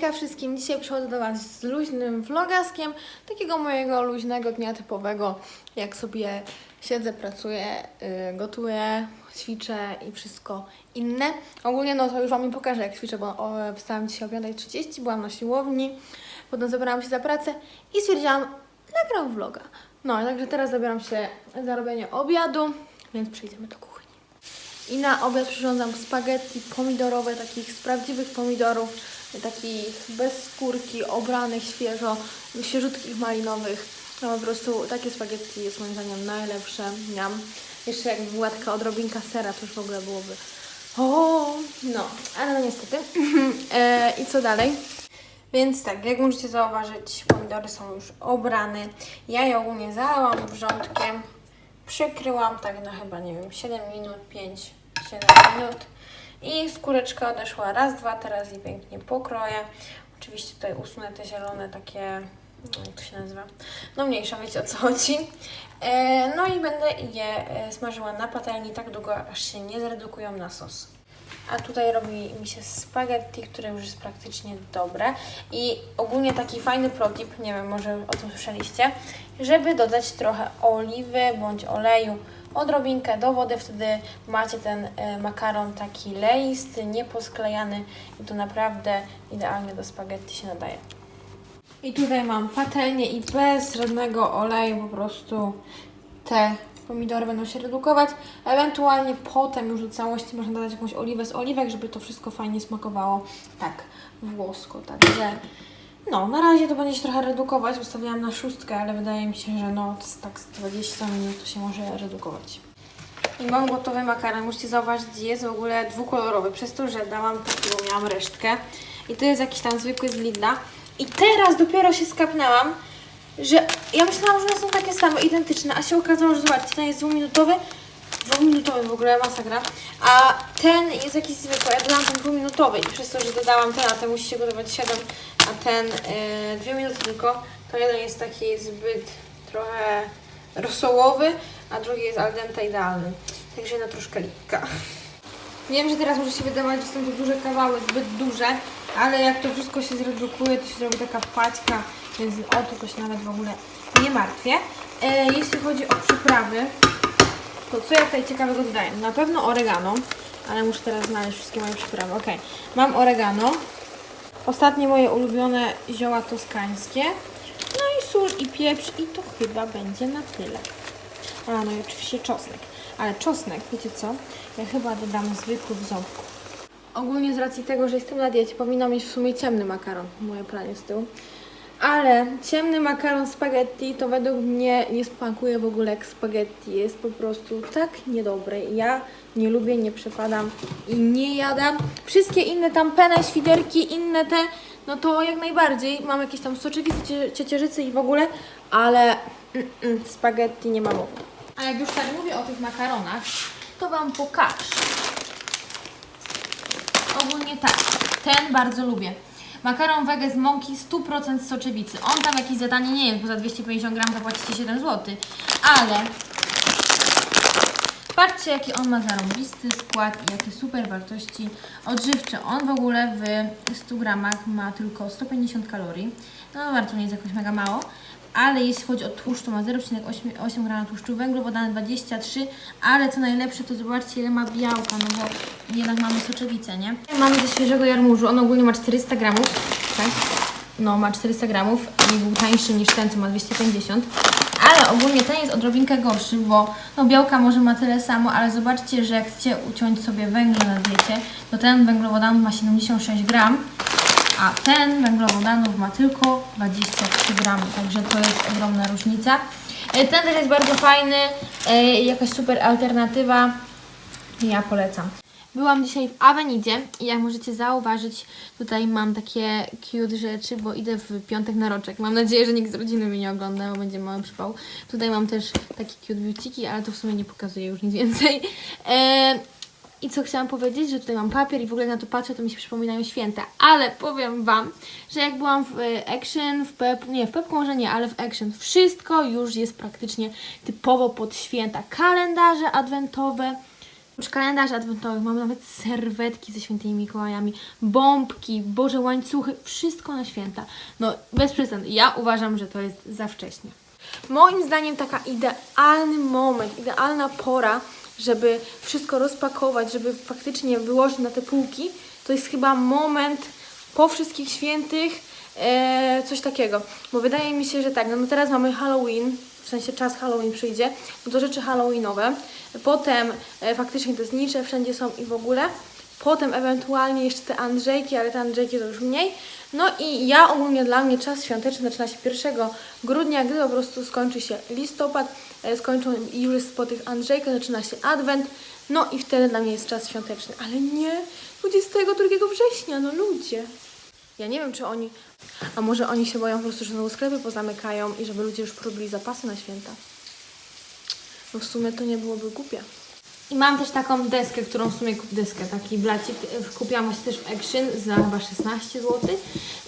Hejka wszystkim, dzisiaj przychodzę do Was z luźnym vlogaskiem, takiego mojego luźnego dnia typowego, jak sobie siedzę, pracuję, yy, gotuję, ćwiczę i wszystko inne. Ogólnie no to już Wam pokażę jak ćwiczę, bo wstałam dzisiaj o 5.30, byłam na siłowni, potem zabrałam się za pracę i stwierdziłam, nagram vloga. No, także teraz zabieram się za robienie obiadu, więc przejdziemy do kuchni. I na obiad przyrządzam spaghetti pomidorowe, takich z prawdziwych pomidorów, takich bez skórki, obranych świeżo, świeżutkich malinowych. No po prostu takie spaghetti jest moim zdaniem najlepsze. Miam. Jeszcze jakby była taka odrobinka sera, to już w ogóle byłoby... O, no, ale no niestety. e, I co dalej? Więc tak, jak możecie zauważyć, pomidory są już obrane. Ja je ogólnie zalałam wrzątkiem, przykryłam tak na chyba, nie wiem, 7 minut, 5, 7 minut. I skóreczka odeszła raz, dwa, teraz je pięknie pokroję. Oczywiście tutaj usunę te zielone takie, no, jak to się nazywa, no mniejsza, wiecie o co chodzi. E, no i będę je e, smażyła na patelni tak długo, aż się nie zredukują na sos. A tutaj robi mi się spaghetti, które już jest praktycznie dobre. I ogólnie taki fajny protip, nie wiem, może o tym słyszeliście, żeby dodać trochę oliwy bądź oleju, odrobinkę do wody, wtedy macie ten e, makaron taki leisty, nieposklejany i to naprawdę idealnie do spaghetti się nadaje. I tutaj mam patelnię i bez żadnego oleju po prostu te pomidory będą się redukować. Ewentualnie potem już do całości można dodać jakąś oliwę z oliwek, żeby to wszystko fajnie smakowało tak włosko. Także no, na razie to będzie się trochę redukować. Ustawiałam na szóstkę, ale wydaje mi się, że no tak z 20 minut to się może redukować. I mam gotowy makaron. Musicie zauważyć, jest w ogóle dwukolorowy, przez to, że dałam taki, bo miałam resztkę. I to jest jakiś tam zwykły z Lidla. I teraz dopiero się skapnęłam, że ja myślałam, że one są takie same, identyczne, a się okazało, że zobaczcie, ten jest dwuminutowy, dwuminutowy w ogóle, masakra, a ten jest jakiś zwykły, ja dodałam ten dwuminutowy i przez to, że dodałam ten, a ten musi się gotować 7, a ten yy, dwie minuty tylko, to jeden jest taki zbyt trochę rosołowy, a drugi jest al dente idealny, także na troszkę lipka. Wiem, że teraz może się wydawać, że są to duże kawały, zbyt duże, ale jak to wszystko się zredukuje, to się zrobi taka paćka, więc o to się nawet w ogóle nie martwię. E, jeśli chodzi o przyprawy, to co ja tutaj ciekawego dodaję? Na pewno oregano, ale muszę teraz znaleźć wszystkie moje przyprawy. Ok, mam oregano, ostatnie moje ulubione zioła toskańskie, no i sól i pieprz i to chyba będzie na tyle. A, no i oczywiście czosnek. Ale czosnek, wiecie co? Ja chyba dodam zwykły w ząbku. Ogólnie z racji tego, że jestem na diecie, powinnam mieć w sumie ciemny makaron. Moje planie z tyłu. Ale ciemny makaron spaghetti to według mnie nie smakuje w ogóle jak spaghetti. Jest po prostu tak niedobry. Ja nie lubię, nie przepadam i nie jadam. Wszystkie inne tam penne, świderki, inne te, no to jak najbardziej. Mam jakieś tam soczewice, cie- ciecierzycy i w ogóle, ale mm, mm, spaghetti nie ma mowy. A jak już tak mówię o tych makaronach, to Wam pokażę. Ogólnie tak, ten bardzo lubię. Makaron wege z mąki 100% soczewicy. On tam jakieś zadanie nie jest, bo za 250 gram zapłacicie 7 zł. Ale patrzcie jaki on ma zarąbisty skład i jakie super wartości odżywcze. On w ogóle w 100 gramach ma tylko 150 kalorii. No warto nie jest jakoś mega mało. Ale jeśli chodzi o tłuszcz, to ma 0,8 g tłuszczu, węglowodany 23, ale co najlepsze, to zobaczcie ile ma białka, no bo jednak mamy soczewicę, nie? Mamy ze świeżego jarmużu, on ogólnie ma 400 gramów, tak? No, ma 400 gramów i był tańszy niż ten, co ma 250. Ale ogólnie ten jest odrobinkę gorszy, bo no, białka może ma tyle samo, ale zobaczcie, że jak chcecie uciąć sobie węgiel na diecie, to ten węglowodanów ma 76 gram, a ten węglowodanów ma tylko 23 gramy, także to jest ogromna różnica. E, Ten też jest bardzo fajny, e, jakaś super alternatywa, ja polecam. Byłam dzisiaj w Avenidzie i jak możecie zauważyć, tutaj mam takie cute rzeczy, bo idę w piątek na roczek. Mam nadzieję, że nikt z rodziny mnie nie ogląda, bo będzie mały przypał. Tutaj mam też takie cute beautyki, ale to w sumie nie pokazuję już nic więcej. E, i co chciałam powiedzieć, że tutaj mam papier i w ogóle na to patrzę, to mi się przypominają święta. Ale powiem Wam, że jak byłam w e, Action, w Pep, nie, w Pepku może nie, ale w Action, wszystko już jest praktycznie typowo pod święta. Kalendarze adwentowe, Oprócz kalendarzy adwentowych mamy nawet serwetki ze świętymi Mikołajami, bombki, boże łańcuchy, wszystko na święta. No bez przesady, ja uważam, że to jest za wcześnie. Moim zdaniem taka idealny moment, idealna pora, żeby wszystko rozpakować, żeby faktycznie wyłożyć na te półki, to jest chyba moment po wszystkich świętych, e, coś takiego. Bo wydaje mi się, że tak, no, no teraz mamy Halloween, w sensie czas Halloween przyjdzie, no to rzeczy Halloweenowe. Potem e, faktycznie te znicze wszędzie są i w ogóle. Potem ewentualnie jeszcze te Andrzejki, ale te Andrzejki to już mniej. No i ja ogólnie dla mnie czas świąteczny zaczyna się 1 grudnia, gdy po prostu skończy się listopad, e, skończą już jest po tych Andrzejkach, zaczyna się adwent. No i wtedy dla mnie jest czas świąteczny. Ale nie 22 września, no ludzie. Ja nie wiem, czy oni. A może oni się boją po prostu, że znowu sklepy pozamykają i żeby ludzie już porobili zapasy na święta. No w sumie to nie byłoby głupie. I mam też taką deskę, którą w sumie kup deskę, taki blacik. e, Kupiłam właśnie też w Action za chyba 16 zł.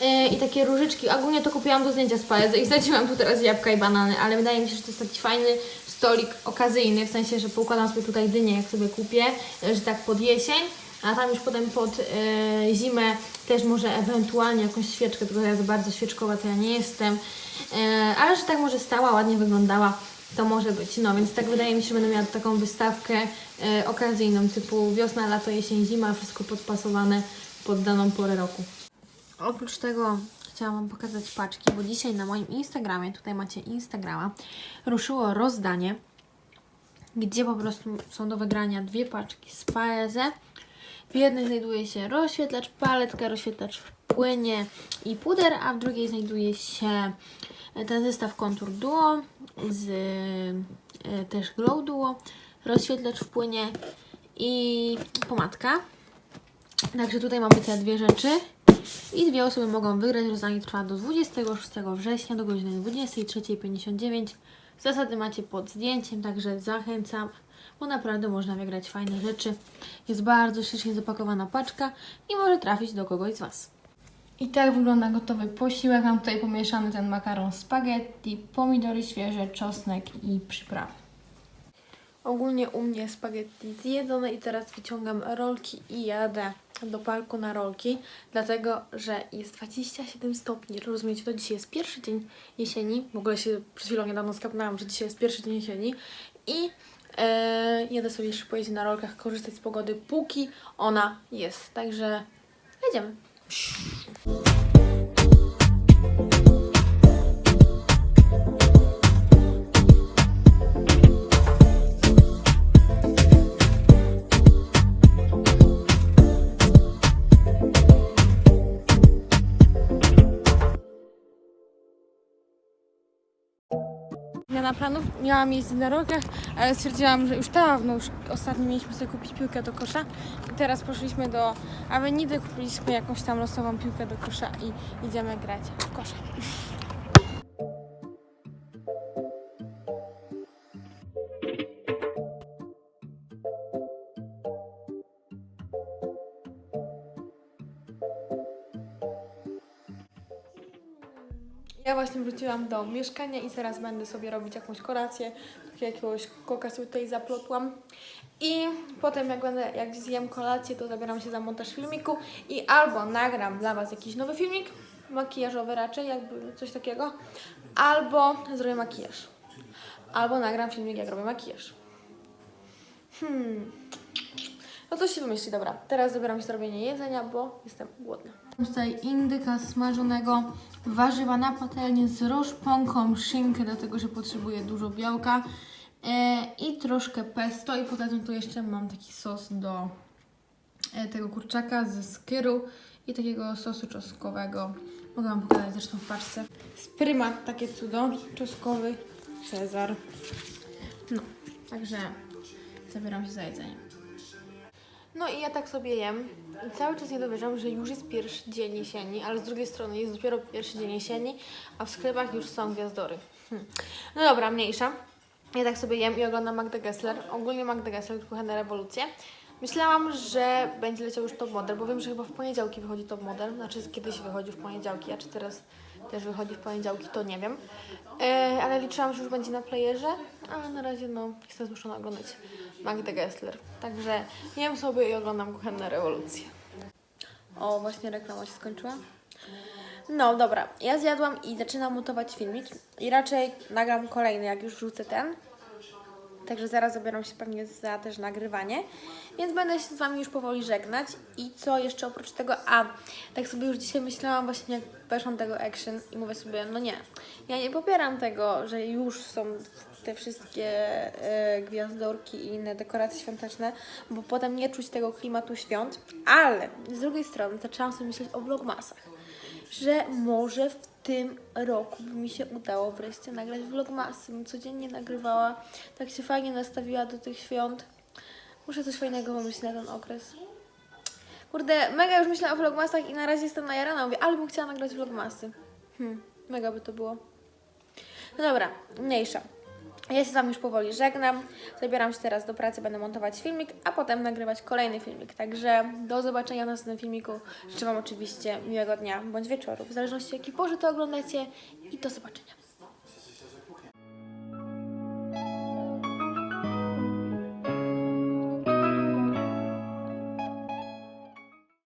Yy, I takie różyczki. Ogólnie to kupiłam do zdjęcia z palec i wsadziłam tu teraz jabłka i banany, ale wydaje mi się, że to jest taki fajny stolik okazyjny, w sensie, że poukładam sobie tutaj dynię, jak sobie kupię, e, że tak pod jesień. A tam już potem pod e, zimę też może ewentualnie jakąś świeczkę, tylko ja za bardzo świeczkowa to ja nie jestem. E, ale że tak może stała, ładnie wyglądała, to może być. No więc tak wydaje mi się, że będę miała taką wystawkę e, okazyjną, typu wiosna, lato, jesień, zima, wszystko podpasowane pod daną porę roku. Oprócz tego chciałam Wam pokazać paczki, bo dzisiaj na moim Instagramie, tutaj macie Instagrama, ruszyło rozdanie, gdzie po prostu są do wygrania dwie paczki z Paeze. W jednej znajduje się rozświetlacz, paletka, rozświetlacz w płynie i puder, a w drugiej znajduje się ten zestaw Contour Duo z e, też Glow Duo, rozświetlacz w płynie i pomadka. Także tutaj mamy te dwie rzeczy. I dwie osoby mogą wygrać. Rozdanie trwa do 26 września do godziny 23.59. Zasady macie pod zdjęciem, także zachęcam, bo naprawdę można wygrać fajne rzeczy. Jest bardzo ślicznie zapakowana paczka i może trafić do kogoś z Was. I tak wygląda gotowy posiłek. Mam tutaj pomieszany ten makaron spaghetti, pomidory świeże, czosnek i przyprawy. Ogólnie u mnie spaghetti zjedzone i teraz wyciągam rolki i jadę do parku na rolki, dlatego że jest 27 stopni. Rozumiecie, to dzisiaj jest pierwszy dzień jesieni. W ogóle się przed chwilą niedawno skapnęłam, że dzisiaj jest pierwszy dzień jesieni i e, jadę sobie jeszcze pojeździć na rolkach, korzystać z pogody, póki ona jest. Także jedziemy. 슈. Zmiana planów. Miałam jeździć na rolkach, ale stwierdziłam, że już dawno, już ostatnio mieliśmy sobie kupić piłkę do kosza. I teraz poszliśmy do Avenidy, kupiliśmy jakąś tam losową piłkę do kosza i idziemy grać w kosza. Ja właśnie wróciłam do mieszkania i teraz będę sobie robić jakąś kolację. Jakiegoś koka tutaj zaplotłam. I potem jak będę, jak zjem kolację, to zabieram się za montaż filmiku i albo nagram dla Was jakiś nowy filmik, makijażowy raczej, jakby coś takiego, albo zrobię makijaż. Albo nagram filmik, jak robię makijaż. Hmm. No coś się wymyśli, dobra. Teraz zabieram się za robienie jedzenia, bo jestem głodna. Tutaj indyka smażonego, warzywa na patelnię z roszponką, szynkę, dlatego że potrzebuję dużo białka e, i troszkę pesto i poza tym tu jeszcze mam taki sos do e, tego kurczaka ze skyru i takiego sosu czosnkowego. Mogę Wam pokazać zresztą w paczce. Sprymat, takie cudo, czosnkowy, Cezar. No, także zabieram się za jedzenie. No i ja tak sobie jem i cały czas nie dowierzam, że już jest pierwszy dzień jesieni, ale z drugiej strony jest dopiero pierwszy dzień jesieni, a w sklepach już są gwiazdory. Hm. No dobra, mniejsza. Ja tak sobie jem i oglądam Magdę Gessler. Ogólnie Magdę Gessler, Kuchenne Rewolucje. Myślałam, że będzie leciał już Top Model, bo wiem, że chyba w poniedziałki wychodzi Top Model. Znaczy kiedyś wychodził w poniedziałki, a czy teraz też wychodzi w poniedziałki, to nie wiem. E, ale liczyłam, że już będzie na playerze, a na razie no jestem zmuszona oglądać Magdę Gessler. Także jem sobie i oglądam kuchenne rewolucje. O, właśnie reklama się skończyła. No dobra, ja zjadłam i zaczynam montować filmik i raczej nagram kolejny, jak już wrzucę ten. Także zaraz zabieram się pewnie za też nagrywanie, więc będę się z Wami już powoli żegnać. I co jeszcze oprócz tego? A, tak sobie już dzisiaj myślałam właśnie, jak weszłam tego action i mówię sobie, no nie, ja nie popieram tego, że już są te wszystkie e, gwiazdorki i inne dekoracje świąteczne, bo potem nie czuć tego klimatu świąt, ale z drugiej strony zaczęłam sobie myśleć o vlogmasach że może w tym roku mi się udało wreszcie nagrać vlogmasy. Codziennie nagrywała, tak się fajnie nastawiła do tych świąt. Muszę coś fajnego wymyślić na ten okres. Kurde, mega już myślałam o vlogmasach i na razie jestem najarana. Mówię, ale bym chciała nagrać vlogmasy. Hmm, mega by to było. No dobra, mniejsza. Ja się z Wami już powoli żegnam. Zabieram się teraz do pracy, będę montować filmik, a potem nagrywać kolejny filmik. Także do zobaczenia w następnym filmiku. Życzę Wam oczywiście miłego dnia bądź wieczoru, w zależności jakiej porze to oglądacie i do zobaczenia.